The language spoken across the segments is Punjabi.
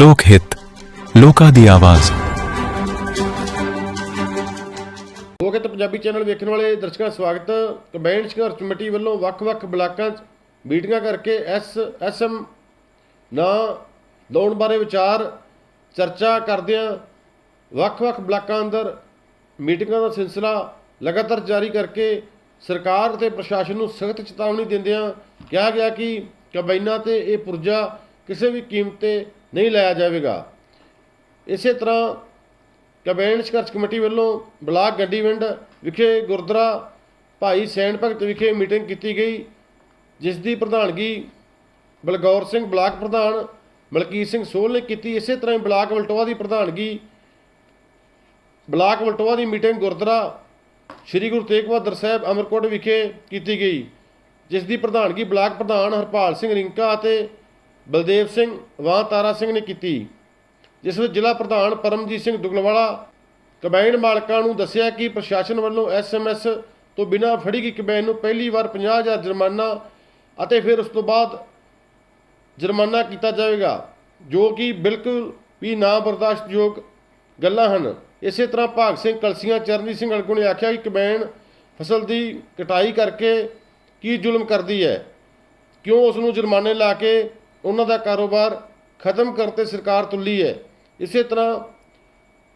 ਲੋਕ ਹਿੱਤ, ਲੋਕਾਂ ਦੀ ਆਵਾਜ਼। ਲੋਕ ਪੰਜਾਬੀ ਚੈਨਲ ਵੇਖਣ ਵਾਲੇ ਦਰਸ਼ਕਾਂ ਦਾ ਸਵਾਗਤ। ਕੰਬਾਈਨਡ ਸੰਘਰਸ਼ ਕਮੇਟੀ ਵੱਲੋਂ ਵੱਖ-ਵੱਖ ਬਲਾਕਾਂ 'ਚ ਮੀਟਿੰਗਾਂ ਕਰਕੇ ਐਸ, ਐਸਐਮ ਨਾ ਲਾਉਣ ਬਾਰੇ ਵਿਚਾਰ, ਚਰਚਾ ਕਰਦਿਆਂ ਵੱਖ-ਵੱਖ ਬਲਾਕਾਂ ਅੰਦਰ ਮੀਟਿੰਗਾਂ ਦਾ ਸਿਲਸਿਲਾ ਲਗਾਤਾਰ ਜਾਰੀ ਕਰਕੇ ਸਰਕਾਰ ਤੇ ਪ੍ਰਸ਼ਾਸਨ ਨੂੰ ਸਖਤ ਚੇਤਾਵਨੀ ਦਿੰਦਿਆਂ ਕਿਹਾ ਗਿਆ ਕਿ ਕੰਬਾਈਨਾਂ ਤੇ ਇਹ ਪੁਰਜਾ ਕਿਸੇ ਵੀ ਕੀਮਤ ਤੇ ਨਹੀਂ ਲਾਇਆ ਜਾਵੇਗਾ। ਇਸੇ ਤਰ੍ਹਾਂ ਕੰਬਾਈਨਡ ਸੰਘਰਸ਼ ਕਮੇਟੀ ਵੱਲੋਂ ਬਲਾਕ ਗੱਡੀਵਿੰਡ ਵਿਖੇ ਗੁਰਦੁਆਰਾ ਭਾਈ ਸੈਣ ਭਗਤ ਵਿਖੇ ਮੀਟਿੰਗ ਕੀਤੀ ਗਈ, ਜਿਸ ਦੀ ਪ੍ਰਧਾਨਗੀ ਬਲਗੌਰ ਸਿੰਘ ਬਲਾਕ ਪ੍ਰਧਾਨ ਮਲਕੀਤ ਸਿੰਘ ਸੋਹਲ ਨੇ ਕੀਤੀ। ਇਸੇ ਤਰ੍ਹਾਂ ਹੀ ਬਲਾਕ ਵਲਟੋਆ ਦੀ ਪ੍ਰਧਾਨਗੀ, ਬਲਾਕ ਵਲਟੋਆ ਦੀ ਮੀਟਿੰਗ ਗੁਰਦੁਆਰਾ ਸ੍ਰੀ ਗੁਰੂ ਤੇਗ ਬਹਾਦਰ ਸਾਹਿਬ ਅਮਰਕੋਟ ਵਿਖੇ ਕੀਤੀ ਗਈ, ਜਿਸ ਦੀ ਪ੍ਰਧਾਨਗੀ ਬਲਾਕ ਪ੍ਰਧਾਨ ਹਰਪਾਲ ਸਿੰਘ ਰਿੰਕਾ ਅਤੇ ਬਲਦੇਵ ਸਿੰਘ ਵਾਂ ਤਾਰਾ ਸਿੰਘ ਨੇ ਕੀਤੀ, ਜਿਸ ਵਿੱਚ ਜ਼ਿਲ੍ਹਾ ਪ੍ਰਧਾਨ ਪਰਮਜੀਤ ਸਿੰਘ ਦੁਗਲਵਾਲਾ ਕੰਬਾਈਨ ਮਾਲਕਾਂ ਨੂੰ ਦੱਸਿਆ ਕਿ ਪ੍ਰਸ਼ਾਸਨ ਵੱਲੋਂ ਐਸਐਮਐਸ ਤੋਂ ਬਿਨਾਂ ਫੜੀ ਗਈ ਕੰਬਾਈਨ ਨੂੰ ਪਹਿਲੀ ਵਾਰ 50000 ਜੁਰਮਾਨਾ ਅਤੇ ਫਿਰ ਉਸ ਤੋਂ ਬਾਅਦ ਜੁਰਮਾਨਾ ਕੀਤਾ ਜਾਵੇਗਾ, ਜੋ ਕਿ ਬਿਲਕੁਲ ਵੀ ਨਾ ਬਰਦਾਸ਼ਤਯੋਗ ਗੱਲਾਂ ਹਨ। ਇਸੇ ਤਰ੍ਹਾਂ ਭਾਗ ਸਿੰਘ ਕਲਸੀਆਂ ਚਰਨਜੀਤ ਸਿੰਘ ਅਲਗੂ ਨੇ ਆਖਿਆ ਕਿ ਕੰਬਾਈਨ ਫਸਲ ਦੀ ਕਟਾਈ ਕਰਕੇ ਕੀ ਜ਼ੁਲਮ ਕਰਦੀ ਹੈ? ਕਿਉਂ ਉਸ ਨੂੰ ਜੁਰਮਾਨੇ ਲਾ ਕੇ ਉਹਨਾਂ ਦਾ ਕਾਰੋਬਾਰ ਖਤਮ ਕਰਨ ਤੇ ਸਰਕਾਰ ਤੁੱਲੀ ਹੈ। ਇਸੇ ਤਰ੍ਹਾਂ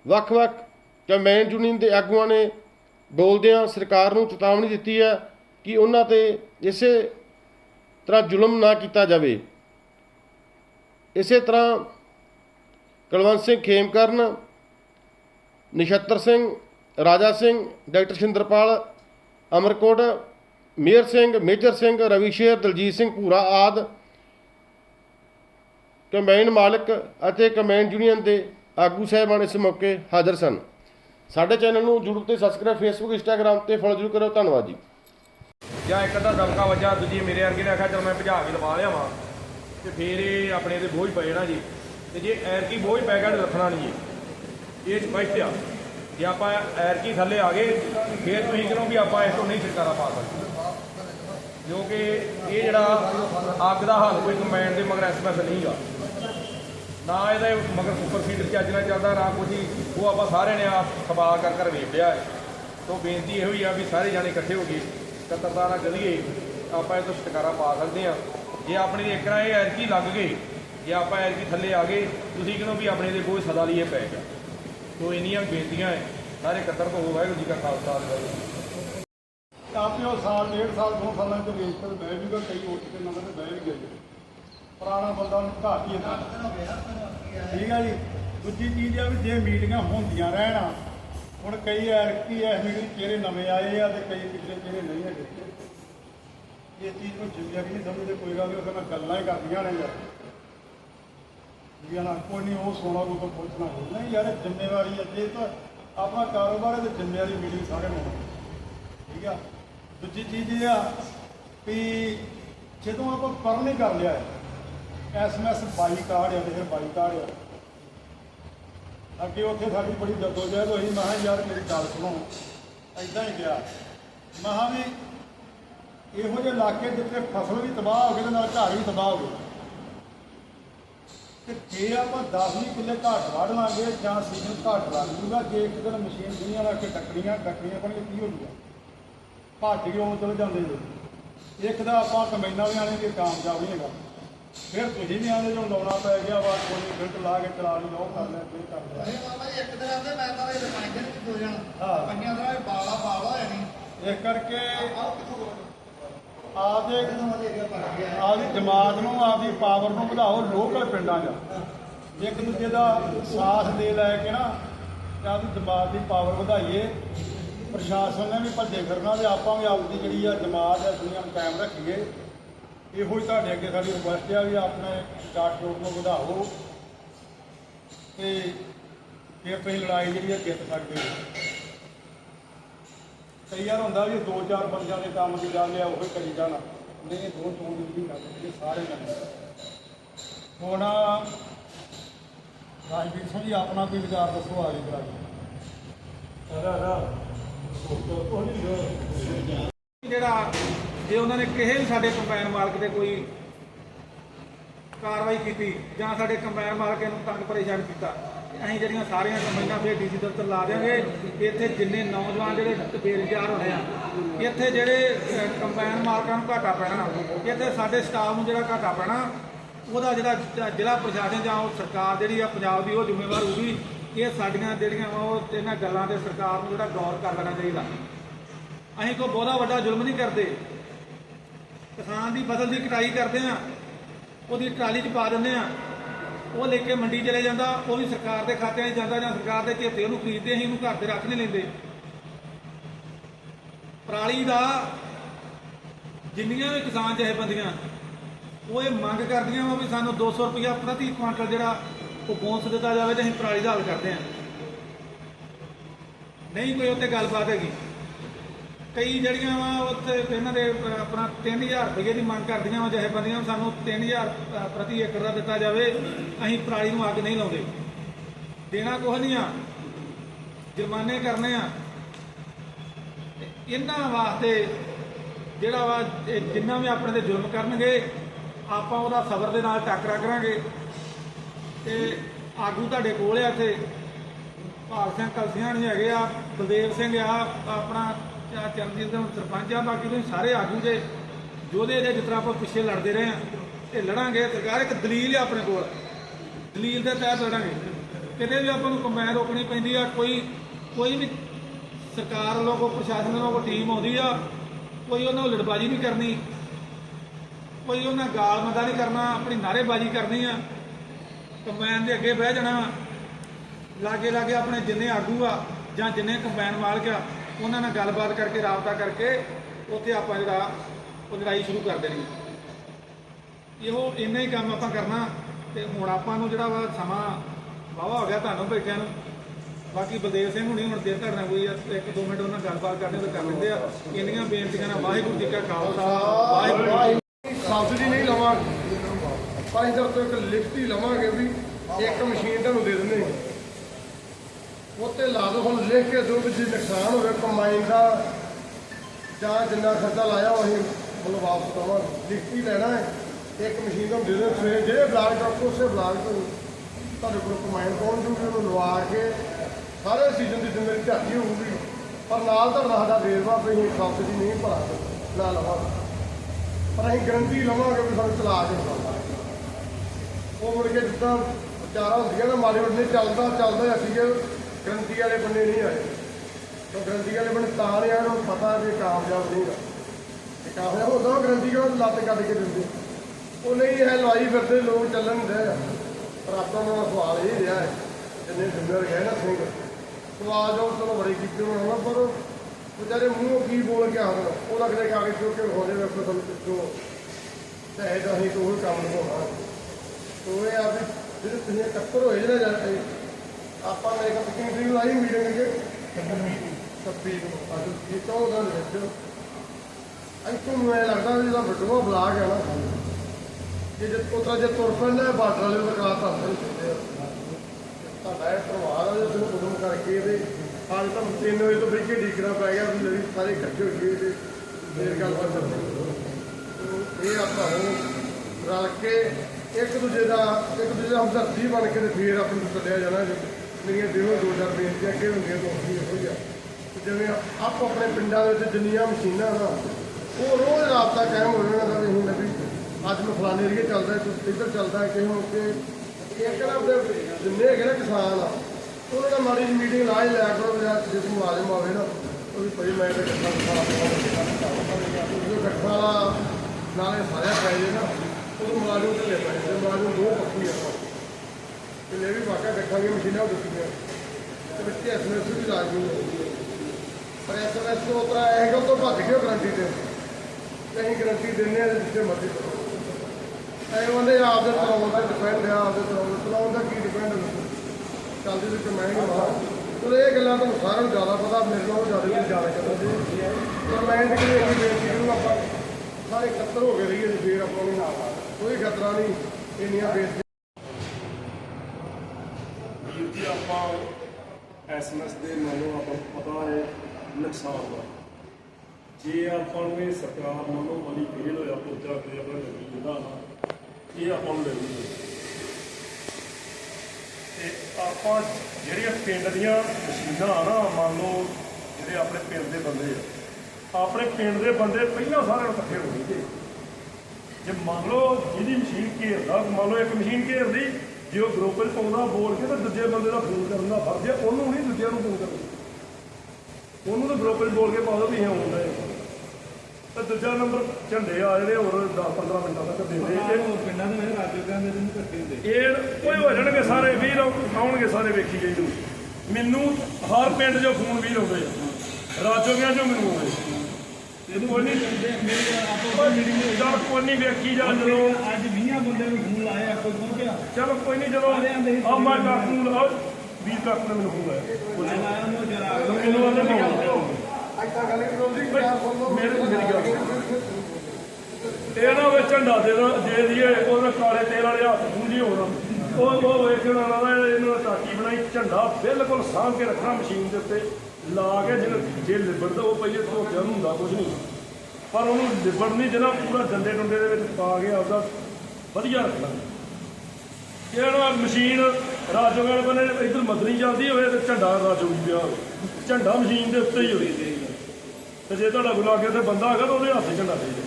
ਵੱਖ-ਵੱਖ ਕੰਬਾਈਨ ਯੂਨੀਅਨ ਦੇ ਆਗੂਆਂ ਨੇ ਬੋਲਦਿਆਂ ਸਰਕਾਰ ਨੂੰ ਚੇਤਾਵਨੀ ਦਿੱਤੀ ਹੈ ਕਿ ਉਹਨਾਂ ਤੇ ਇਸੇ ਤਰ੍ਹਾਂ ਜ਼ੁਲਮ ਨਾ ਕੀਤਾ ਜਾਵੇ। ਇਸੇ ਤਰ੍ਹਾਂ ਕੁਲਵੰਤ ਸਿੰਘ ਖੇਮਕਰਨ ਨਿਸ਼ਤਰ ਸਿੰਘ, ਰਾਜਾ ਸਿੰਘ, ਡਾਕਟਰ ਸ਼ਿੰਦਰਪਾਲ, ਅਮਰਕੋਟ ਮੇਹਰ ਸਿੰਘ, ਮੇਜਰ ਸਿੰਘ, ਰਵੀ ਸ਼ੇਰ, ਦਲਜੀਤ ਸਿੰਘ ਭੂਰਾ ਆਦ ਕਮੈਨ ਮਾਲਕ ਅਤੇ ਕਮੈਨ ਯੂਨੀਅਨ ਦੇ ਆਗੂ ਸਾਹਿਬਾਨ ਇਸ ਮੌਕੇ ਹਾਜ਼ਰ ਸਨ। ਸਾਡੇ ਚੈਨਲ ਨੂੰ YouTube ਤੇ ਸਬਸਕ੍ਰਾਈਬ Facebook, Instagram ਤੇ ਫੋਲੋ ਜ਼ਰੂਰ ਕਰੋ। ਧੰਨਵਾਦ ਜੀ। ਜਾਂ ਇੱਕ ਅੱਧਾ ਦਬਕਾ ਵੱਜਾ, ਦੂਜੀ ਮੇਰੇ ਵਰਗੇ ਨੇ ਆਖਿਆ, ਚਲ ਮੈਂ ਭਜਾ ਕੇ ਲਵਾ ਲਿਆ ਵਾਂ ਤੇ ਫੇਰ ਇਹ ਆਪਣੇ ਤੇ ਬੋਝ ਪੈ ਜਾਣਾ ਜੀ। ਤੇ ਜੇ ਐਰਕੀ ਬੋਝ ਪੈ ਗਿਆ ਤੇ ਰੱਖਣਾ ਨਹੀਂ ਜੀ। ਇਹ ਸਪਸ਼ਟ ਆ ਜੇ। ਆਪਾਂ ਐਰਕੀ ਥੱਲੇ ਆ ਗਏ, ਫੇਰ ਤੁਸੀਂ ਕਹੋ ਵੀ ਆਪਾਂ ਇਸ ਤੋਂ ਨਹੀਂ ਛੁਟਕਾਰਾ ਪਾ ਸਕਦੇ? ਜੋ ਕਿ ਇਹ ਜਿਹੜਾ ਅੱਗ ਦਾ ਹੱਲ ਕੋਈ ਕੰਬਾਈਨ ਦੇ ਮਗਰ ਐਸਐਮਐਸ ਨਹੀਂ ਆ ਨਾ ਇਹਦੇ ਮਗਰ ਸੁਪਰ ਸੀਡਰ ਚੱਜ ਨਾਲ ਚੱਲਦਾ, ਨਾ ਕੁਝ ਹੀ। ਉਹ ਆਪਾਂ ਸਾਰਿਆਂ ਨੇ ਆਪ ਖਬਾ ਕਰ ਕਰ ਵੇਖ ਲਿਆ ਹੈ। ਤੋਂ ਬੇਨਤੀ ਇਹੋ ਹੀ ਆ ਵੀ ਸਾਰੇ ਜਾਣੇ ਇਕੱਠੇ ਹੋ ਕੇ ਕਤਰਤਾ ਨਾਲ ਚੱਲੀਏ। ਆਪਾਂ ਇਹ ਤੋਂ ਛੁਟਕਾਰਾ ਪਾ ਸਕਦੇ ਆ ਜੇ ਆਪਣੀ ਇੱਕ ਰਾਂ ਇਹ ਐਰਕੀ ਲੱਗ ਗਏ, ਜੇ ਆਪਾਂ ਐਰਕੀ ਥੱਲੇ ਆ ਗਏ, ਤੁਸੀਂ ਕਿਹਨੂੰ ਵੀ ਆਪਣੇ ਦੇ ਕੋਈ ਸਦਾ ਲਈ ਇਹ ਪੈ ਗਿਆ। ਤੋਂ ਇੰਨੀਆਂ ਬੇਨਤੀਆਂ ਹੈ। ਸਾਰੇ ਇਕੱਤਰ ਤੋਂ ਹੋ ਵਾਹਿਗੁਰੂ ਜੀ ਕਾ ਖਾਲਸਾ ਵਾਹਿਗੁਰੂ ਜੀ ਕੀ ਉਹ ਸਾਲ, ਡੇਢ ਸਾਲ, ਦੋ ਸਾਲਾਂ ਚ ਵੇਚ ਕੇ ਬਹਿ ਜੂਗਾ, ਕਈ ਉੱਠ ਕੇ ਨਵੇਂ ਤੇ ਬਹਿ ਵੀ ਗਏ। ਪੁਰਾਣਾ ਬੰਦਾ ਉਹਨੂੰ ਘਾਟ ਹੀ ਹੁੰਦਾ ਠੀਕ ਹੈ ਜੀ? ਦੂਜੀ ਚੀਜ਼ ਆ ਵੀ ਜੇ ਮੀਟਿੰਗਾਂ ਹੁੰਦੀਆਂ ਰਹਿਣ, ਹੁਣ ਕਈ ਐਰਕੀ ਐ ਮੀਟਿੰਗ ਚਿਹਰੇ ਨਵੇਂ ਆਏ ਆ ਤੇ ਕਈ ਪਿਛਲੇ ਚਿਹਰੇ ਨਹੀਂ ਹੈਗੇ ਇਹ ਚੀਜ਼ ਨੂੰ ਜ਼ਿੰਮੇਵਾਰੀ ਨਹੀਂ ਸਮਝਦੇ, ਕੋਈ ਗੱਲ ਨਹੀਂ, ਉਹਦੇ ਨਾਲ ਗੱਲਾਂ ਹੀ ਕਰਦੀਆਂ ਨੇ ਯਾਰ ਠੀਕ ਹੈ ਨਾ, ਕੋਈ ਨਹੀਂ, ਉਹ ਸੋਨਾ ਨੂੰ ਤਾਂ ਪੁੱਛਣਾ ਹੋਊ। ਨਹੀਂ ਯਾਰ ਜ਼ਿੰਮੇਵਾਰੀ ਹੈ ਜੇ ਤਾਂ ਆਪਣਾ ਕਾਰੋਬਾਰ ਹੈ ਤੇ ਜ਼ਿੰਮੇਵਾਰੀ ਮੀਟਿੰਗ ਸਾਰੇ ਨੂੰ ਠੀਕ ਆ? ਦੂਜੀ ਚੀਜ਼ ਇਹ ਆ ਵੀ ਜਦੋਂ ਆਪਾਂ ਪਰ ਨਹੀਂ ਕਰ ਲਿਆ ਹੈ ਐਸਐਮਐਸ ਬਾਈ ਕਾਰਡ ਆ ਤੇ ਫਿਰ ਬਾਈ ਕਾਰਡ ਆ। ਅੱਗੇ ਉੱਥੇ ਸਾਡੀ ਬੜੀ ਜਦੋਜਹਿਦ ਹੋਈ, ਮੈਂ ਕਿਹਾ ਯਾਰ ਮੇਰੀ ਗੱਲ ਸੁਣੋ। ਐਦਾਂ ਹੀ ਗਿਆ ਮੈਂ ਕਿਹਾ ਵੀ ਇਹੋ ਜਿਹੇ ਇਲਾਕੇ ਜਿੱਥੇ ਫਸਲ ਵੀ ਤਬਾਹ ਹੋ ਗਈ ਤੇ ਨਾਲ ਘਰ ਵੀ ਤਬਾਹ ਹੋ ਗਏ। ਤੇ ਜੇ ਆਪਾਂ 10 ਵੀਹ ਕਿੱਲੇ ਘਾਟ ਵੜ ਲਾਂਗੇ ਜਾਂ ਸੀਜ਼ਨ ਘਾਟ ਲੱਗ ਜੂਗਾ ਜੇ ਇੱਕ ਦਿਨ ਮਸ਼ੀਨ ਦੁਨੀਆ ਲਾ ਕੇ ਟੱਕਰੀਆਂ ਟੱਕਰੀਆਂ ਬਣ ਕੀ ਹੋ ਜੂਗਾ ਭਾਟੀ ਉਹ ਚਲੇ ਜਾਂਦੇ ਜੇ ਇੱਕ ਦਾ ਆਪਾਂ ਕੰਬਾਈਨਾਂ ਵਾਲਿਆਂ ਨੇ ਕਾਮਯਾਬ ਨਹੀਂ ਹੈਗਾ। ਫਿਰ ਤੁਸੀਂ ਵੀ ਆਂਦੇ ਜੋ ਲਾਉਣਾ ਪੈ ਗਿਆ ਵਾ ਕੋਈ ਫਿਲਟ ਲਾ ਕੇ ਚਲਾ ਲਈ ਉਹ ਕਰ ਲਿਆ ਇਹ ਕਰ ਲਿਆ। ਅਰੇ ਬਾਬਾ ਜੀ ਇੱਕ ਦਿਨ ਆਂਦੇ ਮੈਂ ਤਾਂ ਇਹ ਦਿਨ ਚ ਦੋ ਜਾਣਾ। ਹਾਂ। ਪੰਜਾਂ ਦਿਨਾਂ ਵਿੱਚ ਬਾਲਾ ਬਾਲਾ ਹੋਇਆ ਨਹੀਂ ਇਸ ਕਰਕੇ ਆਪਦੇ ਆਪਦੀ ਜਮਾਤ ਨੂੰ ਆਪਦੀ ਪਾਵਰ ਨੂੰ ਵਧਾਓ ਲੋਕਲ ਪਿੰਡਾਂ 'ਚ। ਇੱਕ ਦੂਜੇ ਦਾ ਸਾਥ ਦੇ ਲੈ ਕੇ ਨਾ ਤੇ ਆਪਦੀ ਜਮਾਤ ਦੀ ਪਾਵਰ ਵਧਾਈਏ। ਪ੍ਰਸ਼ਾਸਨ ਨੇ ਵੀ ਭੱਜੇ ਫਿਰਨਾ ਤੇ ਆਪਾਂ ਵੀ ਆਪਦੀ ਜਿਹੜੀ ਆ ਜਮਾਤ ਹੈ ਦੁਨੀਆ ਨੂੰ ਕਾਇਮ ਰੱਖੀਏ। ਇਹੋ ਹੀ ਤੁਹਾਡੇ ਅੱਗੇ ਸਾਡੀ ਰਿਕੁਐਸਟ ਆ ਵੀ ਆਪਣੇ ਸਟਾਰਟ ਰੋਡ ਨੂੰ ਵਧਾਓ ਤੇ ਫਿਰ ਤੁਸੀਂ ਲੜਾਈ ਜਿਹੜੀ ਆ ਜਿੱਤ ਸਕਦੇ ਹੋ। ਕਈ ਵਾਰ ਹੁੰਦਾ ਵੀ ਦੋ ਚਾਰ ਬੰਦਿਆਂ ਦੇ ਕੰਮ ਦੀ ਗੱਲ ਆ, ਉਹ ਕਰੀ ਜਾਣਾ। ਨਹੀਂ, ਦੋ ਚੋਣ ਦੀ ਨਹੀਂ ਗੱਲ ਸਾਰੇ ਕਰਨੇ ਹੁਣ ਰਾਜਵੀਰ ਸਿੰਘ ਜੀ, ਆਪਣਾ ਕੋਈ ਵਿਚਾਰ ਦੱਸੋ ਆ ਜੀ, ਜਿਹੜਾ ਜੇ ਉਹਨਾਂ ਨੇ ਕਿਸੇ ਵੀ ਸਾਡੇ ਕੰਬਾਈਨ ਮਾਲਕ ਦੇ ਕੋਈ ਕਾਰਵਾਈ ਕੀਤੀ ਜਾਂ ਸਾਡੇ ਕੰਬਾਈਨ ਮਾਲਕਾਂ ਨੂੰ ਤੰਗ ਪਰੇਸ਼ਾਨ ਕੀਤਾ ਅਸੀਂ ਜਿਹੜੀਆਂ ਸਾਰੀਆਂ ਕੰਬਾਈਨਾਂ ਫੇਰ ਡੀਸੀ ਦਫ਼ਤਰ ਲਾ ਦੇਵਾਂਗੇ ਇੱਥੇ ਜਿੰਨੇ ਨੌਜਵਾਨ ਜਿਹੜੇ ਬੇਰੁਜ਼ਗਾਰ ਹੋਏ ਆ ਇੱਥੇ ਜਿਹੜੇ ਅਹ, ਕੰਬਾਈਨ ਮਾਲਕਾਂ ਨੂੰ ਘਾਟਾ ਪੈਣਾ ਇੱਥੇ ਸਾਡੇ ਸਟਾਫ ਨੂੰ ਜਿਹੜਾ ਘਾਟਾ ਪੈਣਾ ਉਹਦਾ ਜਿਹੜਾ ਜ਼ਿਲ੍ਹਾ ਪ੍ਰਸ਼ਾਸਨ ਜਾਂ ਉਹ ਸਰਕਾਰ ਜਿਹੜੀ ਆ ਪੰਜਾਬ ਦੀ ਉਹ ਜ਼ਿੰਮੇਵਾਰ ਹੋਊਗੀ। ਇਹ ਸਾਡੀਆਂ ਜਿਹੜੀਆਂ ਵਾ ਉਹ ਇਹਨਾਂ ਗੱਲਾਂ ਤੇ ਸਰਕਾਰ ਨੂੰ ਜਿਹੜਾ ਗੌਰ ਕਰ ਲੈਣਾ ਚਾਹੀਦਾ। ਅਸੀਂ ਕੋਈ ਬਹੁਤਾ ਵੱਡਾ ਜ਼ੁਲਮ ਨਹੀਂ ਕਰਦੇ। ਕਿਸਾਨ ਦੀ ਫਸਲ ਦੀ ਕਟਾਈ ਕਰਦੇ ਆ, ਉਹਦੀ ਟਰਾਲੀ 'ਚ ਪਾ ਦਿੰਦੇ ਆ, ਉਹ ਲੈ ਕੇ ਮੰਡੀ ਚਲੇ ਜਾਂਦਾ, ਉਹ ਵੀ ਸਰਕਾਰ ਦੇ ਖਾਤਿਆਂ 'ਚ ਜਾਂਦਾ ਜਾਂ ਸਰਕਾਰ ਦੇ ਚੇਤੇ ਉਹਨੂੰ ਖਰੀਦਦੇ ਅਸੀਂ, ਉਹਨੂੰ ਘਰ ਤੇ ਰੱਖ ਨਹੀਂ ਲੈਂਦੇ। ਪਰਾਲੀ ਦਾ ਜਿੰਨੀਆਂ ਵੀ ਕਿਸਾਨ ਜਥੇਬੰਦੀਆਂ, ਉਹ ਇਹ ਮੰਗ ਕਰਦੀਆਂ ਵਾ ਵੀ ਸਾਨੂੰ 200 ਰੁਪਇਆ ਪ੍ਰਤੀ ਕੁਇੰਟਲ ਜਿਹੜਾ ਉਹ ਬੋਨਸ ਦਿੱਤਾ ਜਾਵੇ ਤੇ ਅਸੀਂ ਪਰਾਲੀ ਦਾ ਹੱਲ ਕਰਦੇ ਹਾਂ ਨਹੀਂ ਕੋਈ ਉੱਤੇ ਗੱਲਬਾਤ ਹੈਗੀ। ਕਈ ਜਿਹੜੀਆਂ ਵਾ ਉੱਥੇ ਇਹਨਾਂ ਦੇ ਅਹ, ਆਪਣਾ 3000 ਰੁਪਏ ਦੀ ਮੰਗ ਕਰਦੀਆਂ ਵਾ ਜਥੇਬੰਦੀਆਂ ਸਾਨੂੰ 3000 ਅਹ, ਪ੍ਰਤੀ ਏਕੜ ਦਾ ਦਿੱਤਾ ਜਾਵੇ ਅਸੀਂ ਪਰਾਲੀ ਨੂੰ ਅੱਗ ਨਹੀਂ ਲਾਉਂਦੇ। ਦੇਣਾ ਕੁਛ ਨਹੀਂ ਆ ਜੁਰਮਾਨੇ ਕਰਨੇ ਆ। ਇਹਨਾਂ ਵਾਸਤੇ ਜਿਹੜਾ ਵਾ ਜਿੰਨਾ ਵੀ ਆਪਣੇ ਤੇ ਜ਼ੁਲਮ ਕਰਨਗੇ ਆਪਾਂ ਉਹਦਾ ਸਬਰ ਦੇ ਨਾਲ ਟੱਕਰਾ ਕਰਾਂਗੇ। ਤੇ ਆਗੂ ਤੁਹਾਡੇ ਕੋਲ ਆ ਇੱਥੇ। ਭਾਗ ਸਿੰਘ ਕਲਸੀਆਂ ਨਹੀਂ ਹੈਗੇ ਆ ਬਲਦੇਵ ਸਿੰਘ ਆ ਆਪਣਾ ਆ ਚਰਨਜੀਤ ਸਿੰਘ, ਸਰਪੰਚ ਆ, ਬਾਕੀ ਤੁਸੀਂ ਸਾਰੇ ਆਗੂ ਦੇ ਯੋਧੇ ਦੇ ਜਿਸ ਤਰ੍ਹਾਂ ਆਪਾਂ ਪਿੱਛੇ ਲੜਦੇ ਰਹੇ ਆ ਤੇ ਲੜਾਂਗੇ, ਸਰਕਾਰ ਇੱਕ ਦਲੀਲ ਆ ਆਪਣੇ ਕੋਲ। ਦਲੀਲ ਦੇ ਤਹਿਤ ਲੜਾਂਗੇ। ਕਿਤੇ ਵੀ ਆਪਾਂ ਨੂੰ ਕੰਬਾਈਨ ਰੋਕਣੀ ਪੈਂਦੀ ਆ, ਕੋਈ ਕੋਈ ਵੀ ਸਰਕਾਰ ਵੱਲੋਂ ਕੋਈ ਪ੍ਰਸ਼ਾਸਨ ਵੱਲੋਂ ਕੋਈ ਟੀਮ ਆਉਂਦੀ ਆ, ਕੋਈ ਉਹਨਾਂ ਨੂੰ ਲੜਬਾਜੀ ਨਹੀਂ ਕਰਨੀ। ਕੋਈ ਉਹਨਾਂ ਗਾਲ ਮਦਾ ਨਹੀਂ ਕਰਨਾ, ਆਪਣੀ ਨਾਅਰੇਬਾਜ਼ੀ ਕਰਨੀ ਆ। ਕੰਬਾਈਨ ਦੇ ਅੱਗੇ ਬਹਿ ਜਾਣਾ। ਲਾਗੇ ਲਾਗੇ ਆਪਣੇ ਜਿੰਨੇ ਆਗੂ ਆ ਜਾਂ ਜਿੰਨੇ ਕੰਬਾਈਨ ਮਾਲਕ ਆ ਉਹਨਾਂ ਨਾਲ ਗੱਲਬਾਤ ਕਰਕੇ, ਰਾਬਤਾ ਕਰਕੇ ਉੱਥੇ ਆਪਾਂ ਜਿਹੜਾ ਉਹ ਲੜਾਈ ਸ਼ੁਰੂ ਕਰ ਦੇਣੀ ਇਹੋ ਇੰਨਾ ਹੀ ਕੰਮ ਆਪਾਂ ਕਰਨਾ ਤੇ ਹੁਣ ਆਪਾਂ ਨੂੰ ਜਿਹੜਾ ਵਾ ਸਮਾਂ ਵਾਵਾ ਹੋ ਗਿਆ ਤੁਹਾਨੂੰ ਬੈਠਿਆਂ ਨੂੰ। ਬਾਕੀ ਬਲਦੇਵ ਸਿੰਘ ਹੁਣੀ ਹੁਣ ਦੇਰ ਧੜਨਾ ਕੋਈ ਇੱਕ ਦੋ ਮਿੰਟ ਉਹਨਾਂ ਨਾਲ ਗੱਲਬਾਤ ਕਰਨੀ ਤਾਂ ਕਰ ਲੈਂਦੇ ਆ। ਇੰਨੀਆਂ ਬੇਨਤੀਆਂ ਨਾਲ ਵਾਹਿਗੁਰੂ ਜੀ ਕਾ ਖਾਲਸਾ, ਵਾਹਿਗੁਰੂ ਜੀ ਸਬਸਿਡੀ ਨਹੀਂ ਲਵਾਂਗੇ। ਪਰ ਇਧਰ ਤੋਂ ਇੱਕ ਲਿਖਤੀ ਲਵਾਂਗੇ ਵੀ ਇੱਕ ਮਸ਼ੀਨ ਤੁਹਾਨੂੰ ਦੇ ਦਿੰਦੇ ਉੱਤੇ ਲਾ ਦੋ ਹੁਣ ਲਿਖ ਕੇ ਦੋ ਵੀ ਜੇ ਨੁਕਸਾਨ ਹੋਵੇ, ਕੰਬਾਈਨ ਦਾ ਜਾਂ ਜਿੰਨਾ ਖਰਚਾ ਲਾਇਆ, ਉਹ ਅਸੀਂ ਮਤਲਬ ਵਾਪਸ ਦਵਾਂਗੇ ਲਿਖਤੀ ਲੈਣਾ ਹੈ। ਇੱਕ ਮਸ਼ੀਨ ਤੁਹਾਨੂੰ ਦੇ ਦੇ ਸਵੇਰੇ ਜਿਹੜੇ ਬਲਾਕ ਡਾਕਟਰ ਉਸੇ ਬਲਾਕ ਤੋਂ ਤੁਹਾਡੇ ਕੋਲ ਕੰਬਾਈਨ ਪਹੁੰਚ ਜੂਗੀ, ਉਹਨੂੰ ਲਵਾ ਕੇ ਸਾਰੇ ਸੀਜ਼ਨ ਦੀ ਜ਼ਿੰਮੇਵਾਰੀ ਝਾਕੀ ਹੋਊਗੀ। ਪਰ ਨਾਲ ਤੁਹਾਡਾ ਸਾਡਾ ਵੇਰਵਾ ਵੀ ਅਸੀਂ ਸਬਸਿਡੀ ਨਹੀਂ ਭਰਾ ਸਕਦੇ, ਨਾ ਲਵਾਂਗੇ। ਪਰ ਅਸੀਂ ਗਰੰਟੀ ਲਵਾਂਗੇ ਵੀ ਸਾਨੂੰ ਚਲਾ ਕੇ ਉਹ ਮੁੜ ਕੇ ਜਿੱਦਾਂ ਵਿਚਾਰਾ ਹੁੰਦੀਆਂ ਨਾ, ਮਾੜੇ ਮੋਟੇ ਚੱਲਦਾ ਚੱਲਦਾ ਅਸੀਂ ਗਰੰਟੀ ਵਾਲੇ ਬੰਦੇ ਨਹੀਂ ਆਏ। ਤਾਂ ਗਰੰਟੀ ਵਾਲੇ ਬੰਦੇ ਤਾਂ ਨਹੀਂ ਆਏ, ਉਹਨਾਂ ਨੂੰ ਪਤਾ ਵੀ ਕਾਮਯਾਬ ਨਹੀਂ ਗਾ। ਤੇ ਕਾਮਯਾਬ ਹੁੰਦਾ ਉਹ ਗਰੰਟੀ ਕਿਉਂ ਲੱਤ ਕੱਢ ਕੇ ਦਿੰਦੇ? ਉਹ ਨਹੀਂ ਹੈ ਲਵਾਈ ਫਿਰਦੇ, ਲੋਕ ਚੱਲਣ ਦੇ। ਪਰ ਆਪਾਂ ਦਾ ਸਵਾਲ ਇਹ ਰਿਹਾ ਹੈ, ਜਿੰਨੇ ਜ਼ਿੰਮੇਵਾਰ ਗਏ ਨਾ ਸਿੰਘ, ਸਵਾਲ ਜੋ ਚਲੋ ਬੜੇ ਕੀਤੇ ਹੋਣਾ ਪਰ ਵਿਚਾਰੇ ਮੂੰਹੋਂ ਕੀ ਬੋਲ ਕੇ ਆਉਣ ਉਹ ਲੱਗਦਾ ਕਾਗਜ਼ ਚੁੱਕ ਕੇ ਹੋ ਜਾਵੇ ਕੋਈ ਤੁਹਾਨੂੰ ਪਿੱਛੋਂ ਚਾਹੇ ਤਾਂ ਅਸੀਂ ਕੋਈ ਕੰਮ ਨਹੀਂ ਹੋਣਾ। ਤੋ ਇਹ ਆ ਵੀ ਜਿਹੜੇ ਤੁਸੀਂ ਇਕੱਤਰ ਹੋਏ ਨਾ ਜਾਂਦੇ ਆਪਾਂ ਨੇ ਇੱਕ ਕਿੰਨੀ ਲਾਈ ਮੀਟਿੰਗ ਕੇ ਸੱਪੀ ਨੂੰ ਅੱਜ ਇਹ ਚੌਦਾਂ ਵਿੱਚ। ਇੱਥੋਂ ਮੈਨੂੰ ਇਹ ਲੱਗਦਾ ਵੀ ਜਿਹੜਾ ਵੱਡਵਾ ਬਲਾਕ ਹੈ ਨਾ। ਜੇ ਜੇ ਉਤਰਾ ਜੇ ਤੁਰ ਪੈਂਦਾ ਬਾਰਡਰ ਵਾਲੇ ਨੂੰ ਕਰਾ ਤਾਂ ਤੁਹਾਡਾ ਇਹ ਪਰਿਵਾਰ ਆ ਜੇ ਤੁਸੀਂ ਉਦਮ ਕਰਕੇ ਇਹਦੇ। ਅੱਜ ਤਾਂ 3 ਵਜੇ ਤੋਂ ਬੈਠ ਕੇ ਡੀਕਣਾ ਪੈ ਗਿਆ ਵੀ ਮੇਰੀ ਸਾਰੇ ਇਕੱਠੇ ਹੋ ਗਏ ਤੇ ਫੇਰ ਗੱਲਬਾਤ ਕਰਦੇ ਇਹ ਆਪਾਂ ਨੂੰ ਰਲ ਕੇ ਇੱਕ ਦੂਜੇ ਦਾ ਇੱਕ ਦੂਜੇ ਦਾ ਹਮਦਰਦੀ ਬਣ ਕੇ ਤੇ ਫੇਰ ਆਪਾਂ ਨੂੰ ਚੱਲਿਆ ਜਾਣਾ ਜੀ। ਮੇਰੀਆਂ ਦਿਲੋਂ ਦੋ ਚਾਰ ਬੇਨਤੀਆਂ ਅੱਗੇ ਹੁੰਦੀਆਂ ਤੋਂ ਇਹੋ ਹੀ ਜਿਵੇਂ ਆਪੋ ਆਪਣੇ ਪਿੰਡਾਂ ਦੇ ਵਿੱਚ ਜਿੰਨੀਆਂ ਮਸ਼ੀਨਾਂ ਨਾ, ਉਹ ਰੋਜ਼ ਰਾਬਤਾ ਕਾਇਮ ਹੋ ਜਾਣਾ ਤਾਂ ਵੀ ਹੁਣ ਵੀ ਅੱਜ ਮੈਂ ਫਲਾਣੇ ਏਰੀਏ ਚੱਲਦਾ ਤੁਸੀਂ ਇੱਧਰ ਚੱਲਦਾ ਹੈ ਕਿ ਹੁਣ ਕਿ ਇੱਕ ਨਾ ਉਹਦੇ ਜਿੰਨੇ ਹੈਗੇ ਨਾ ਕਿਸਾਨ ਆ ਉਹਨਾਂ ਦਾ ਮਾੜੀ ਮੀਟਿੰਗ ਲਾ ਹੀ ਲਿਆ ਕਰੋ ਜਾਂ ਜਿਸ ਮੁਲਾਜ਼ਮ ਆਵੇ ਨਾ, ਉਹ ਵੀ ਭਾਈ ਮੈਂ ਤਾਂ ਇਕੱਠਾ ਖਾ ਜੋ ਇਕੱਠਾ ਵਾਲਾ ਨਾਲੇ ਸਾਰਿਆ ਪੈ ਜੇ ਨਾ ਉਹ ਮੁਲਾਜ਼ਮ ਤੇ ਲੈ ਪਏ ਤੇ ਮੁਲਾਜ਼ਮ ਦੋ ਪੱਖੀ ਆ। ਤੇ ਲੈ ਵੀ ਵਾਕਿਆ ਦੇਖਾਂ ਦੀਆਂ ਮਸ਼ੀਨਾਂ ਹੋ ਦਿੱਤੀਆਂ ਤੇ ਵਿੱਚ ਐਸਐਮਐਸ ਵੀ ਲਾਜ਼ਮੀ ਹੈ। ਪਰ ਐਸਐਮਐਸ ਤੋਂ ਉਤਰਾ ਹੈਗਾ ਤੋਂ ਭੱਜ ਗਿਆ ਗਰੰਟੀ ਤੇ ਅਸੀਂ ਗਰੰਟੀ ਦਿੰਦੇ ਆ ਜਿੱਥੇ ਮਰਜ਼ੀ ਕਰੋ। ਐ ਉਹਨੇ ਆਪਦੇ ਚਲਾਉਣ ਤੇ ਡਿਪੈਂਡ ਆ, ਆਪਦੇ ਚਲਾਉਣ ਚਲਾਉਣ ਦਾ ਕੀ ਡਿਪੈਂਡ ਚੱਲਦੀ ਵਿੱਚ ਮੈਂ ਹੀ ਮਾਰ ਚਲੋ ਇਹ ਗੱਲਾਂ ਤੁਹਾਨੂੰ ਸਾਰਿਆਂ ਨੂੰ ਜ਼ਿਆਦਾ ਪਤਾ, ਮੇਰੇ ਨਾਲੋਂ ਜ਼ਿਆਦਾ ਵੀ ਜ਼ਿਆਦਾ ਕਰਦਾ ਜੀ ਪਰ ਮੈਂ ਇਹ ਕਿ ਇਹ ਬੇਨਤੀ ਕਰੂੰ ਆਪਾਂ ਸਾਰੇ ਇਕੱਤਰ ਹੋ ਕੇ ਰਹੀਏ ਤੇ ਫੇਰ ਆਪਾਂ ਨੂੰ ਕੋਈ ਖਤਰਾ ਨਹੀਂ, ਇੰਨੀਆਂ ਬੇਨਤੀਆਂ ਵੀਰ ਜੀ ਆਪਾਂ ਐਸਐਮਐਸ ਦੇ ਮੰਨੋ ਆਪਾਂ ਨੂੰ ਪਤਾ ਹੈ ਨੁਕਸਾਨ ਦਾ। ਜੇ ਆਪਾਂ ਨੂੰ ਇਹ ਸਰਕਾਰ ਮੰਨੋ ਵਾਲੀ ਫੇਲ ਹੋਇਆ ਪੋਚਾ ਤੇ ਆਪਣਾ ਲੱਗੀ ਜਾਂਦਾ ਇਹ ਆਪਾਂ ਨੂੰ ਮਿਲੂਗੀ ਤੇ ਆਪਾਂ ਜਿਹੜੀਆਂ ਪਿੰਡ ਦੀਆਂ ਮਸ਼ੀਨਾਂ ਆ ਨਾ, ਮੰਨ ਲਓ ਜਿਹੜੇ ਆਪਣੇ ਪਿੰਡ ਦੇ ਬੰਦੇ ਆ, ਆਪਣੇ ਪਿੰਡ ਦੇ ਬੰਦੇ ਪਹਿਲਾਂ ਸਾਰਿਆਂ ਨੂੰ ਇਕੱਠੇ ਹੋ ਹੋਣਗੇ। ਜੇ ਮੰਨ ਲਓ ਜਿਹਦੀ ਮਸ਼ੀਨ ਘੇਰਦਾ, ਮੰਨ ਲਓ ਇੱਕ ਮਸ਼ੀਨ ਘੇਰਦੀ ਜੇ ਉਹ ਗਰੁੱਪ 'ਚ ਪਾਉਂਦਾ ਬੋਲ ਕੇ ਤਾਂ ਦੂਜੇ ਬੰਦੇ ਦਾ ਫੋਨ ਕਰਨ ਦਾ ਫਰਜ਼ ਹੈ। ਉਹਨੂੰ ਨਹੀਂ ਦੂਜਿਆਂ ਨੂੰ ਫੋਨ ਕਰਨਾ। ਉਹਨੂੰ ਤਾਂ ਗਰੁੱਪ 'ਚ ਬੋਲ ਕੇ ਪਾ ਦੋ ਵੀ ਇਹ ਆਉਂਦਾ ਹੈ। ਤੇ ਦੂਜਾ ਨੰਬਰ ਝੰਡੇ ਆ ਜਿਹੜੇ ਹੋਰ 10 15 ਮਿੰਟਾਂ ਤੱਕ ਦਿੰਦੇ ਇਹ ਪਿੰਡਾਂ ਦੇ ਵਿੱਚ ਰਾਜੋ ਕਹਿੰਦੇ ਨੇ ਇਕੱਠੇ ਹੁੰਦੇ। ਇਹ ਕੋਈ ਹੋ ਜਾਣਗੇ ਸਾਰੇ ਵੀਰ ਆਉਣਗੇ ਸਾਰੇ ਵੇਖੀ ਗਈ ਨੂੰ ਮੈਨੂੰ ਹਰ ਪਿੰਡ 'ਚੋਂ ਫੋਨ ਵੀਰ ਆਉਂਦੇ ਆ। ਰਾਜੋਗਿਆਂ 'ਚੋਂ ਮੈਨੂੰ ਆਉਂਦੇ ਨਹੀਂ ਚੱਲ ਕੋਈ ਨਹੀਂ ਵੇਖੀ ਜਾ ਜਦੋਂ। ਅੱਜ 20 ਬੰਦੇ ਨੂੰ ਫੋਨ ਲਾਇਆ ਕੋਈ ਪਹੁੰਚ ਗਿਆ ਚਲੋ ਕੋਈ ਨਹੀਂ ਜਦੋਂ ਆ ਮੈਂ ਕਾਕੂ ਨੂੰ ਲਾਓ ਵੀਰ ਕਾਕੂ ਨੇ ਮੈਨੂੰ ਫੋਨ ਲਾਇਆ। ਉਹਨੂੰ ਜਰਾ ਮੇਰੀ ਗੱਲ ਇਹ ਨਾ ਵਿੱਚ ਝੰਡਾ ਦੇ ਦੋ ਦਈਏ ਉਹਦੇ ਕਾਲੇ ਤੇਲ ਵਾਲੇ ਹੱਥ ਪੂੰਝੀ ਹੋਣ। ਉਹ ਉਹ ਵੇਖਣ ਨਾ ਇਹਨੂੰ ਟਾਕੀ ਬਣਾਈ ਝੰਡਾ ਬਿਲਕੁਲ ਸਾਂਭ ਕੇ ਰੱਖਣਾ ਮਸ਼ੀਨ ਦੇ ਉੱਤੇ। ਲਾ ਕੇ ਜਿਹਨੂੰ ਜੇ ਲਿਬੜਦਾ ਉਹ ਪਹਿਲੇ ਧੋਕਿਆ ਨੂੰ ਹੁੰਦਾ ਕੁਝ ਨਹੀਂ। ਪਰ ਉਹਨੂੰ ਲਿਬੜ ਨਹੀਂ ਦੇਣਾ, ਪੂਰਾ ਡੰਡੇ ਡੰਡੇ ਦੇ ਵਿੱਚ ਪਾ ਕੇ ਆਪਦਾ ਵਧੀਆ ਰੱਖਣਾ। ਜਿਹੜਾ ਮਸ਼ੀਨ ਰਾਜੋਗਾਲ ਬਨੇ ਇਧਰ ਮਦਨੀ ਜਾਂਦੀ ਹੋਵੇ ਤੇ ਝੰਡਾ ਰਾਜੋਗੀ ਪਿਆ ਹੋਵੇ। ਝੰਡਾ ਮਸ਼ੀਨ ਦੇ ਉੱਤੇ ਹੀ ਹੋਵੇ। ਤੇ ਜੇ ਤੁਹਾਡਾ ਗੁਲਾ ਕੇ ਤੇ ਬੰਦਾ ਹੈਗਾ ਤਾਂ ਉਹਦੇ ਹੱਥ ਝੰਡਾ ਦੇ ਦੇ।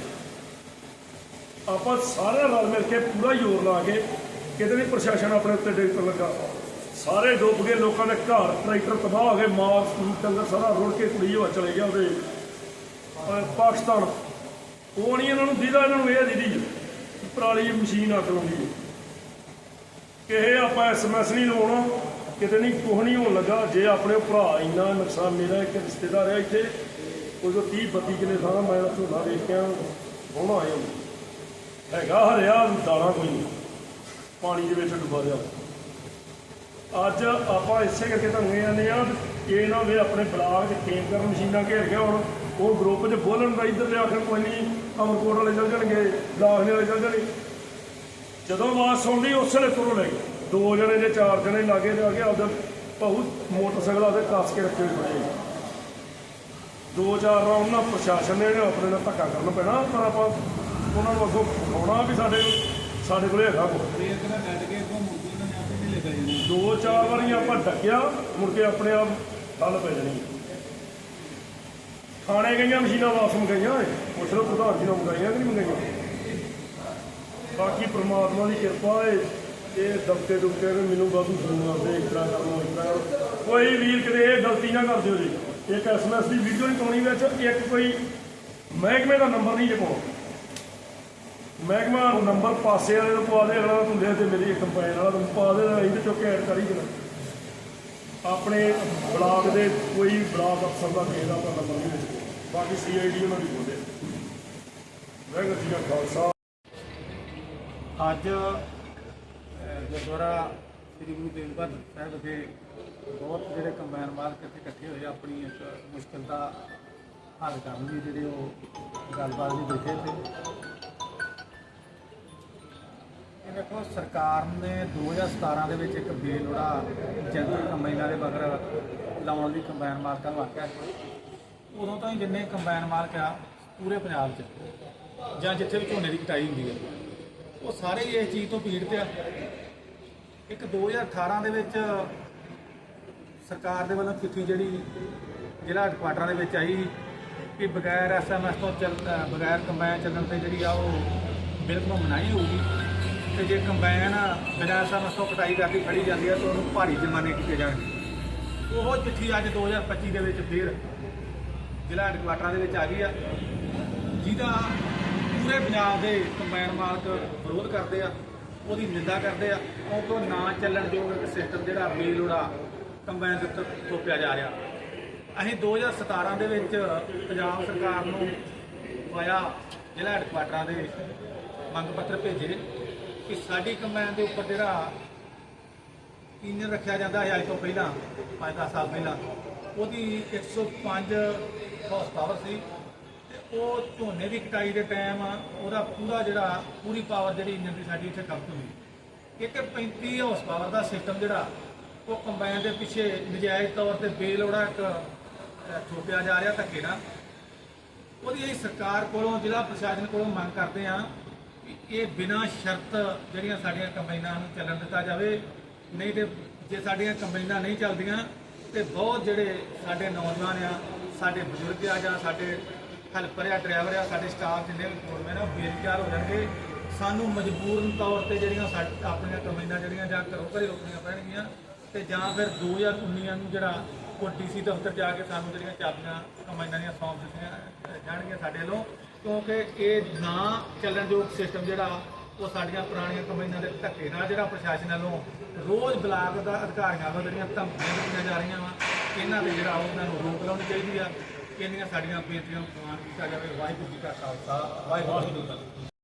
ਆਪਾਂ ਸਾਰੇ ਰਲ ਮਿਲ ਕੇ ਪੂਰਾ ਜ਼ੋਰ ਲਾ ਕੇ ਕਿਤੇ ਵੀ ਪ੍ਰਸ਼ਾਸਨ ਆਪਣੇ ਉੱਤੇ ਡਿੱਗ ਲੱਗਾ। ਸਾਰੇ ਡੁੱਬ ਗਏ, ਲੋਕਾਂ ਦੇ ਘਰ। ਟਰੈਕਟਰ ਤਬਾਹ ਹੋ ਗਏ, ਮਾਲ ਸੂਟ ਡੰਗਰ ਸਾਰਾ ਰੁੜ ਕੇ ਕੁੜੀ ਹੋ ਚਲੇ ਗਿਆ ਉਹਦੇ। ਪਾਕਿਸਤਾਨ। ਉਹ ਨਹੀਂ ਇਹਨਾਂ ਨੂੰ ਦੀਦਾ, ਇਹਨਾਂ ਨੂੰ ਇਹ ਦੀਦੀ ਪਰਾਲੀ ਮਸ਼ੀਨ ਅੱਗ ਲਾਉਂਦੀ ਹੈ ਕਿਹੇ ਆਪਾਂ ਐਸਐਮਐਸ ਨਹੀਂ ਲਵਾਉਣਾ, ਕਿਤੇ ਨਹੀਂ ਕੁਛ ਨਹੀਂ ਹੋਣ ਲੱਗਾ। ਜੇ ਆਪਣੇ ਭਰਾ ਇੰਨਾ ਨੁਕਸਾਨ ਮੇਰਾ ਇੱਕ ਰਿਸ਼ਤੇਦਾਰ ਹੈ ਇੱਥੇ, ਉਹ ਜੋ 30 32 ਕਿਲੇ ਸਾਰਾ ਮੈਂ ਤਾਂ ਝੋਨਾ ਵੇਚ ਕੇ ਹੋਣਾ ਆਇਆ। ਹੈਗਾ ਹਰਿਆ, ਦਾਣਾ ਕੋਈ ਨਹੀਂ। ਪਾਣੀ ਦੇ ਵਿੱਚ ਡੁੱਬਾ ਰਿਹਾ। ਅੱਜ ਆਪਾਂ ਇਸੇ ਕਰਕੇ ਤੁਹਾਨੂੰ ਇਹ ਆਨੇ ਆ ਵੀ ਇਹ ਨਾ ਵੇ ਆਪਣੇ ਬਲਾਕ 'ਚ ਖੇਮ ਕਰਨ ਮਸ਼ੀਨਾਂ ਘੇਰ ਗਿਆ ਹੁਣ ਉਹ ਗਰੁੱਪ 'ਚ ਬੋਲਣ ਦਾ ਇੱਧਰ ਲਿਆ ਕੇ ਕੋਈ ਨਹੀਂ, ਅਮਰਕੋਟ ਵਾਲੇ ਚੱਲ ਜਾਣਗੇ, ਦਾਖਲੇ ਵਾਲੇ ਚੱਲ ਜਾਣਗੇ। ਜਦੋਂ ਆਵਾਜ਼ ਸੁਣਦੀ ਉਸ ਵੇਲੇ ਤੁਰੋਂ ਲੈ ਗਏ ਦੋ ਜਣੇ ਜੇ ਚਾਰ ਜਣੇ ਲਾਗੇ ਜਾ ਕੇ ਆਪਦਾ ਭਾਊ ਮੋਟਰਸਾਈਕਲ ਉਹਦੇ ਕੱਸ ਕੇ ਰੱਖੇ ਹੋਏ ਦੋ ਚਾਰ ਰਾਉਂਡ ਨਾਲ ਪ੍ਰਸ਼ਾਸਨ ਨੇ ਆਪਣੇ ਨਾਲ ਧੱਕਾ ਕਰਨ ਪੈਣਾ, ਪਰ ਆਪਾਂ ਉਹਨਾਂ ਨੂੰ ਅੱਗੋਂ ਵਿਖਾਉਣਾ ਵੀ ਸਾਡੇ ਸਾਡੇ ਕੋਲੇ ਹੈਗਾ ਕੁਛ। ਦੋ ਚਾਰ ਵਾਰੀ ਆਪਾਂ ਡੱਕਿਆ ਮੁੜ ਕੇ ਆਪਣੇ ਆਪ ਠੱਲ ਪੈ ਜਾਣੀ। ਥਾਣੇ ਗਈਆਂ, ਮਸ਼ੀਨਾਂ ਵਾਪਸ ਮੰਗਾਈਆਂ ਏ ਪੁੱਛ ਪ੍ਰਧਾਨ ਜੀ ਨੂੰ ਮੰਗਾਈਆਂ ਕਿ ਨਹੀਂ ਮੰਗਾਈਆਂ? ਬਾਕੀ ਪ੍ਰਮਾਤਮਾ ਦੀ ਕਿਰਪਾ ਏ ਇਹ ਦਬਕੇ ਦੁਬਕੇ ਨੇ ਮੈਨੂੰ ਵਾਧੂ ਫੋਨ ਆਉਂਦੇ, ਇਸ ਤਰ੍ਹਾਂ ਕਰੋ, ਇਸ ਤਰ੍ਹਾਂ ਕਰੋ। ਕੋਈ ਵੀਰ ਕਿਤੇ ਇਹ ਗਲਤੀ ਨਾ ਕਰ ਦਿਓ ਜੀ। ਇੱਕ ਐਸਐਮਐਸ ਦੀ ਵੀਡੀਓ ਨਹੀਂ ਪਾਉਣੀ ਵਿੱਚ, ਇੱਕ ਕੋਈ ਮਹਿਕਮੇ ਦਾ ਨੰਬਰ ਨਹੀਂ ਜੇ ਪਾਉਣਾ। ਮਹਿਕਮਾ ਨੰਬਰ ਪਾਸੇ ਵਾਲੇ ਨੂੰ ਪਾ ਦੇ, ਅਗਲਾ ਤੂੰ ਤੇ ਮੇਰੀ ਕੰਪਾਈਨ ਵਾਲਾ ਤੂੰ ਪਾ ਦੇ ਇਹਦੇ ਚੋਂ ਕੇ ਐਡ ਕਰੀ ਜਣਾ। ਆਪਣੇ ਬਲਾਕ ਦੇ ਕੋਈ ਬਲਾਕ ਅਫਸਰ ਦਾ ਕਿਸੇ ਦਾ ਤਾਂ ਨੰਬਰ ਨਹੀਂ ਵਿੱਚ ਬਾਕੀ ਸੀਆਈਡੀ ਉਹਨਾਂ ਦੀ ਬੋਲਦੇ ਵਾਹਿਗੁਰੂ ਜੀ ਕਾ ਖਾਲਸਾ। ਅੱਜ ਗੁਰਦੁਆਰਾ ਸ੍ਰੀ ਗੁਰੂ ਤੇਗ ਬਹਾਦਰ ਸਾਹਿਬ ਵਿਖੇ ਬਹੁਤ ਜਿਹੜੇ ਕੰਬਾਈਨ ਮਾਲਕ ਇੱਥੇ ਇਕੱਠੇ ਹੋਏ, ਆਪਣੀ ਇੱਕ ਮੁਸ਼ਕਲ ਦਾ ਹੱਲ ਕਰਨ ਲਈ ਜਿਹੜੇ ਉਹ ਗੱਲਬਾਤ ਲਈ ਬੈਠੇ ਸੀ ਦੇਖੋ, ਸਰਕਾਰ ਨੇ 2017 ਦੇ ਵਿੱਚ ਇੱਕ ਬੇਲੋੜਾ ਜਨਤਕ ਕੰਬਾਈਨਾਂ ਦੇ ਮਗਰ ਲਾਉਣ ਦੀ ਕੰਬਾਈਨ ਮਾਲਕਾਂ ਨੂੰ ਆਖਿਆ ਉਦੋਂ ਤੋਂ ਹੀ ਜਿੰਨੇ ਕੰਬਾਈਨ ਮਾਲਕ ਆ, ਪੂਰੇ ਪੰਜਾਬ 'ਚ, ਜਾਂ ਜਿੱਥੇ ਵੀ ਝੋਨੇ ਦੀ ਕਟਾਈ ਹੁੰਦੀ ਹੈ ਉਹ ਸਾਰੇ ਹੀ ਇਸ ਚੀਜ਼ ਤੋਂ ਪੀੜਤ ਆ। ਇੱਕ 2018 ਦੇ ਵਿੱਚ ਸਰਕਾਰ ਦੇ ਵੱਲੋਂ ਚਿੱਠੀ ਜਿਹੜੀ ਜ਼ਿਲ੍ਹਾ ਹੈਡਕੁਆਟਰਾਂ ਦੇ ਵਿੱਚ ਆਈ ਕਿ ਬਗੈਰ ਐਸਐਮਐਸ ਤੋਂ ਚੱਲ ਬਗੈਰ ਕੰਬਾਈਨ ਚੱਲਣ ਤੇ ਜਿਹੜੀ ਆ ਉਹ ਬਿਲਕੁਲ ਮਨਾਹੀ ਹੋਊਗੀ। ਤੇ ਜੇ ਕੰਬਾਈਨ ਬਿਨਾਂ ਐਸਐਮਐਸ ਤੋਂ ਕਟਾਈ ਕਰਦੀ ਫੜੀ ਜਾਂਦੀ ਹੈ ਤਾਂ ਉਹਨੂੰ ਭਾਰੀ ਜੁਰਮਾਨੇ ਕੀਤੇ ਜਾਣਗੇ ਉਹ ਚਿੱਠੀ ਅੱਜ 2025 ਦੇ ਵਿੱਚ ਫਿਰ ਜ਼ਿਲ੍ਹਾ ਹੈਡਕੁਆਟਰਾਂ ਦੇ ਵਿੱਚ ਆ ਗਈ ਆ। ਜਿਹਦਾ ਪੂਰੇ ਪੰਜਾਬ ਦੇ ਕੰਬਾਈਨ ਮਾਲਕ ਵਿਰੋਧ ਕਰਦੇ ਆ, ਉਹਦੀ ਨਿੰਦਾ ਕਰਦੇ ਆ ਕਿਉਂਕਿ ਉਹ ਨਾ ਚੱਲਣ ਯੋਗ ਇੱਕ ਸਿਸਟਮ ਜਿਹੜਾ ਬੇਲੋੜਾ ਕੰਬਾਈਨ ਦੇ ਉੱਤੇ ਥੋਪਿਆ ਜਾ ਰਿਹਾ। ਅਸੀਂ 2017 ਦੇ ਵਿੱਚ ਪੰਜਾਬ ਸਰਕਾਰ ਨੂੰ ਵਾਇਆ ਜ਼ਿਲ੍ਹਾ ਹੈਡਕੁਆਟਰਾਂ ਦੇ ਮੰਗ ਪੱਤਰ ਭੇਜੇ। ਕਿ ਸਾਡੀ ਕੰਬਾਈਨ ਦੇ ਉੱਪਰ ਜਿਹੜਾ ਇੰਜਨ ਰੱਖਿਆ ਜਾਂਦਾ ਹੈ ਅੱਜ ਤੋਂ ਪਹਿਲਾਂ 5-10 ਸਾਲ ਪਹਿਲਾਂ, ਉਹਦੀ 105 ਹਾਰਸ ਪਾਵਰ ਸੀ ਤੇ ਉਹ ਝੋਨੇ ਦੀ ਕਟਾਈ ਦੇ ਟਾਈਮ ਉਹਦਾ ਪੂਰਾ ਜਿਹੜਾ, ਪੂਰੀ ਪਾਵਰ ਜਿਹੜੀ ਇੰਜਨ ਦੀ ਸਾਡੀ ਇੱਥੇ ਖਪਤ ਹੋਈ। ਇੱਕ 35 ਹਾਰਸ ਪਾਵਰ ਦਾ ਸਿਸਟਮ ਜਿਹੜਾ, ਉਹ ਕੰਬਾਈਨ ਦੇ ਪਿੱਛੇ ਨਜਾਇਜ਼ ਤੌਰ ਤੇ ਬੇਲੋੜਾ ਇੱਕ ਥੋਪਿਆ ਜਾ ਰਿਹਾ ਧੱਕੇ ਨਾਲ। ਉਹਦੀ ਅਸੀਂ ਸਰਕਾਰ ਕੋਲੋਂ, ਜ਼ਿਲ੍ਹਾ ਪ੍ਰਸ਼ਾਸਨ ਕੋਲੋਂ ਮੰਗ ਕਰਦੇ ਹਾਂ ਇਹ ਬਿਨਾਂ ਸ਼ਰਤ ਜਿਹੜੀਆਂ ਸਾਡੀਆਂ ਕੰਬਾਈਨਾਂ ਨੂੰ ਚੱਲਣ ਦਿੱਤਾ ਜਾਵੇ, ਨਹੀਂ ਤੇ ਜੇ ਸਾਡੀਆਂ ਕੰਬਾਈਨਾਂ ਨਹੀਂ ਚੱਲਦੀਆਂ, ਤੇ ਬਹੁਤ ਜਿਹੜੇ ਸਾਡੇ ਨੌਜਵਾਨ ਆ, ਸਾਡੇ ਬਜ਼ੁਰਗ ਆ ਜਾਂ ਸਾਡੇ ਹੈਲਪਰ ਆ, ਡਰਾਈਵਰ ਆ, ਸਾਡੇ ਸਟਾਫ ਜਿੰਨੇ ਵੀ ਫੋਰਮੈਨ ਆ, ਉਹ ਬੇਰੁਜ਼ਗਾਰ ਹੋ ਜਾਣਗੇ। ਸਾਨੂੰ ਮਜਬੂਰਨ ਤੌਰ ਤੇ ਜਿਹੜੀਆਂ ਸਾਡ- ਆਪਣੀਆਂ ਕੰਬਾਈਨਾਂ ਜਿਹੜੀਆਂ ਜਾਂ ਘਰੋਂ ਘਰੇ ਰੋਕਣੀਆਂ ਪੈਣਗੀਆਂ, ਤੇ ਜਾਂ ਫਿਰ 2019 ਨੂੰ ਜਿਹੜਾ ਉਹ ਡੀਸੀ ਦਫ਼ਤਰ ਜਾ ਕੇ ਸਾਨੂੰ ਜਿਹੜੀਆਂ ਚਾਬੀਆਂ, ਕੰਬਾਈਨਾਂ ਦੀਆਂ ਸੌਂਪ ਦਿੱਤੀਆਂ ਜਾਣਗੀਆਂ ਸਾਡੇ ਵੱਲੋਂ। ਕਿਉਂਕਿ ਇਹ ਨਾ ਚੱਲਣਯੋਗ ਸਿਸਟਮ ਜਿਹੜਾ, ਉਹ ਸਾਡੀਆਂ ਪੁਰਾਣੀਆਂ ਕੰਬਾਈਨਾਂ ਦੇ ਧੱਕੇ ਨਾਲ ਜਿਹੜਾ ਪ੍ਰਸ਼ਾਸਨ ਵੱਲੋਂ ਰੋਜ਼ ਬਲਾਕ ਦਾ ਅਧਿਕਾਰੀਆਂ ਵੱਲੋਂ ਜਿਹੜੀਆਂ ਧਮਕੀਆਂ ਦਿੱਤੀਆਂ ਜਾ ਰਹੀਆਂ ਵਾ, ਇਹਨਾਂ ਤੇ ਜਿਹੜਾ ਉਹਨਾਂ ਨੂੰ ਰੋਕ ਲਾਉਣੀ ਚਾਹੀਦੀ ਆ। ਇੰਨੀਆਂ ਸਾਡੀਆਂ ਬੇਨਤੀਆਂ ਨੂੰ ਪ੍ਰਵਾਨ ਕੀਤਾ ਜਾਵੇ। ਵਾਹਿਗੁਰੂ ਜੀ ਕਾ ਖਾਲਸਾ, ਵਾਹਿਗੁਰੂ ਜੀ ਕੀ ਫਤਿਹ।